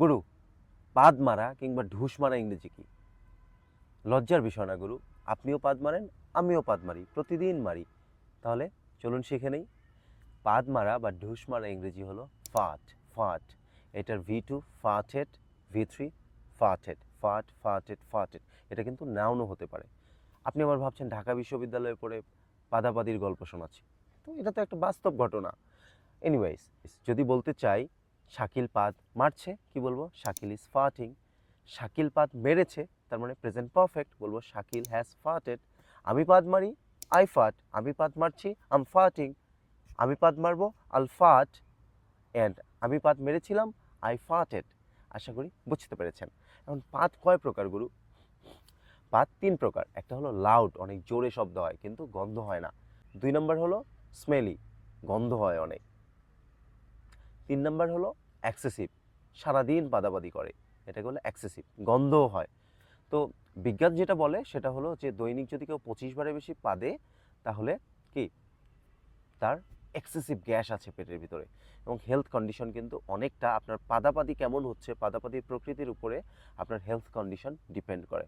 গুরু, পাদ মারা কিংবা ঢুস মারা ইংরেজি কি? লজ্জার বিষয় না গুরু, আপনিও পাদ মারেন, আমিও পাদ মারি, প্রতিদিন মারি। তাহলে চলুন শিখে নেই। পাদ মারা বা ঢুস মারা ইংরেজি হলো ফাট ফাট। এটার V two fatted V three fatted, ফাট, ফাটেড ফাটেড। এটা কিন্তু নাউনও হতে পারে। আপনি আবার ভাবছেন ঢাকা বিশ্ববিদ্যালয়ে পড়ে পাদাপাদির গল্প শোনাচ্ছি। তো এটা তো একটা বাস্তব ঘটনা। এনিওয়েজ যদি বলতে চাই শাকিল পাত মারছে, কি বলব? শাকিল ইজ ফাটিং শাকিল পাত মেরেছে, তার মানে প্রেজেন্ট পারফেক্ট বলব শাকিল হ্যাজ ফাটেড আমি পাদ মারি আই ফাট আমি পাত মারছি আম ফাটিং আমি পাত মারবো আল ফাট অ্যান্ড আমি পাত মেরেছিলাম আই ফাটেড আশা করি বুঝতে পেরেছেন। এখন পাত কয় প্রকার, গুরু? পাত তিন প্রকার। একটা হলো লাউড অনেক জোরে শব্দ হয়, কিন্তু গন্ধ হয় না। দুই নম্বর হলো স্মেলি গন্ধ হয় অনেক। তিন নম্বর হলো অ্যাক্সেসিভ সারাদিন পাদাপাদি করে। এটাকে হলো অ্যাক্সেসিভ গন্ধও হয়। তো বিজ্ঞান যেটা বলে, সেটা হলো যে দৈনিক যদি কেউ পঁচিশ বারের বেশি পাদে, তাহলে কি? তার এক্সেসিভ গ্যাস আছে পেটের ভিতরে। এবং হেলথ কন্ডিশন কিন্তু অনেকটা আপনার পাদাপাদি কেমন হচ্ছে, পাদাপাদির প্রকৃতির উপরে আপনার হেলথ কন্ডিশন ডিপেন্ড করে।